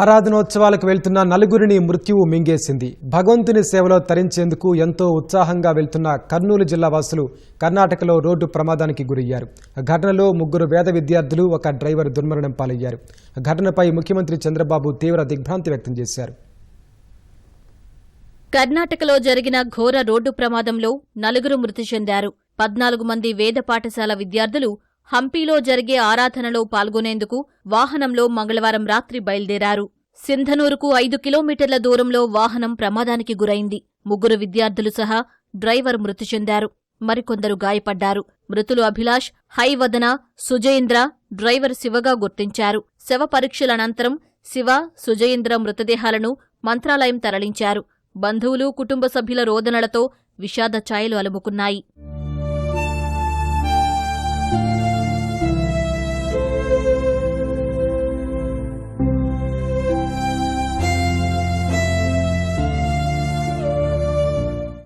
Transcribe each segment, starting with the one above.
ఆరాధనోత్సవాలకు వెళ్తున్న నలుగురిని మృత్యువు మింగేసింది. భగవంతుని సేవలో తరించేందుకు ఎంతో ఉత్సాహంగా వెళ్తున్న కర్నూలు జిల్లా వాసులు కర్ణాటకలో రోడ్డు ప్రమాదానికి గురయ్యారు. ఘటనలో ముగ్గురు వేద విద్యార్థులు ఒక డ్రైవర్ దుర్మరణం పాలయ్యారు. ఘటనపై ముఖ్యమంత్రి చంద్రబాబు తీవ్ర దిగ్భ్రాంతి వ్యక్తం చేశారు. కర్ణాటకలో జరిగిన ఘోర రోడ్డు ప్రమాదంలో నలుగురు మృతి చెందారు. పద్నాలుగు మంది వేద పాఠశాల విద్యార్థులు హంపీలో జరిగే ఆరాధనలో పాల్గొనేందుకు వాహనంలో మంగళవారం రాత్రి బయలుదేరారు. సింధనూరుకు ఐదు కిలోమీటర్ల దూరంలో వాహనం ప్రమాదానికి గురైంది. ముగ్గురు విద్యార్థులు సహా డ్రైవర్ మృతి చెందారు. మరికొందరు గాయపడ్డారు. మృతులు అభిలాష్ హైవదన సుజయేంద్ర డ్రైవర్ శివగా గుర్తించారు. శవ పరీక్షల అనంతరం శివ సుజయేంద్ర మృతదేహాలను మంత్రాలయం తరలించారు. బంధువులు కుటుంబ సభ్యుల రోదనలతో విషాద ఛాయలు అలుముకున్నాయి.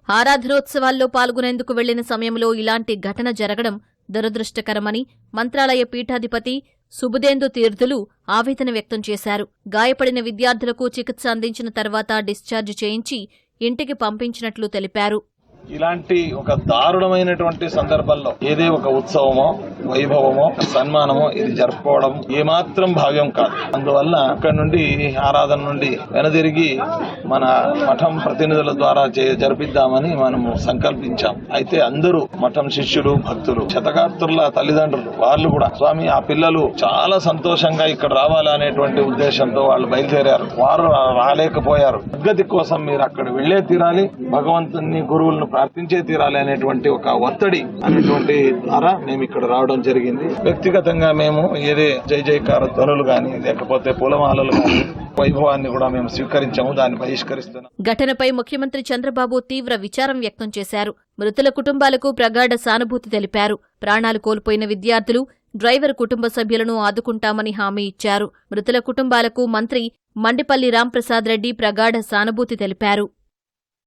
ఆరాధనోత్సవాల్లో పాల్గొనేందుకు వెళ్ళిన సమయంలో ఇలాంటి ఘటన జరగడం దురదృష్టకరమని మంత్రాలయ పీఠాధిపతి సుబుదేందు తీర్థులు ఆవేదన వ్యక్తం చేశారు. గాయపడిన విద్యార్థులకు చికిత్స అందించిన తర్వాత డిశ్చార్జ్ చేయించి ఇంటికి పంపించినట్లు తెలిపారు. ఇలాంటి ఒక దారుణమైనటువంటి సందర్భంలో ఏదే ఒక ఉత్సవమో వైభవమో సన్మానమో ఇది జరుపుకోవడం ఏమాత్రం భావ్యం కాదు. అందువల్ల ఇక్కడ నుండి ఆరాధన నుండి వెనదిరిగి మన మఠం ప్రతినిధుల ద్వారా చే- జరిపిద్దామని మనము సంకల్పించాం. అయితే అందరూ మఠం శిష్యులు భక్తులు శతకార్తుల తల్లిదండ్రులు వాళ్ళు కూడా స్వామి ఆ పిల్లలు చాలా సంతోషంగా ఇక్కడ రావాలనేటువంటి ఉద్దేశంతో వాళ్ళు బయలుదేరారు. వారు రాలేకపోయారు. సద్గతి కోసం మీరు అక్కడ వెళ్ళే తీరాలి. భగవంతుని గురువులను ప్రార్థించే తీరాలి అనేటువంటి ఒక ఒత్తిడి అనేటువంటి ద్వారా మేము ఇక్కడ రావడం జరిగింది. వ్యక్తిగతంగా మేము ఏదే జై జయకార ధ్వనులు గాని లేకపోతే పూలమాలలు గాని వైభవాన్ని కూడా మేము స్వీకరించాము దాన్ని బహిష్కరిస్తున్నాం ఘటనపై ముఖ్యమంత్రి చంద్రబాబు తీవ్ర విచారం వ్యక్తం చేశారు. మృతుల కుటుంబాలకు ప్రగాఢ సానుభూతి తెలిపారు. ప్రాణాలు కోల్పోయిన విద్యార్థులు డ్రైవర్ కుటుంబ సభ్యులను ఆదుకుంటామని హామీ ఇచ్చారు. మృతుల కుటుంబాలకు మంత్రి మండిపల్లి రాంప్రసాద్ రెడ్డి ప్రగాఢ సానుభూతి తెలిపారు.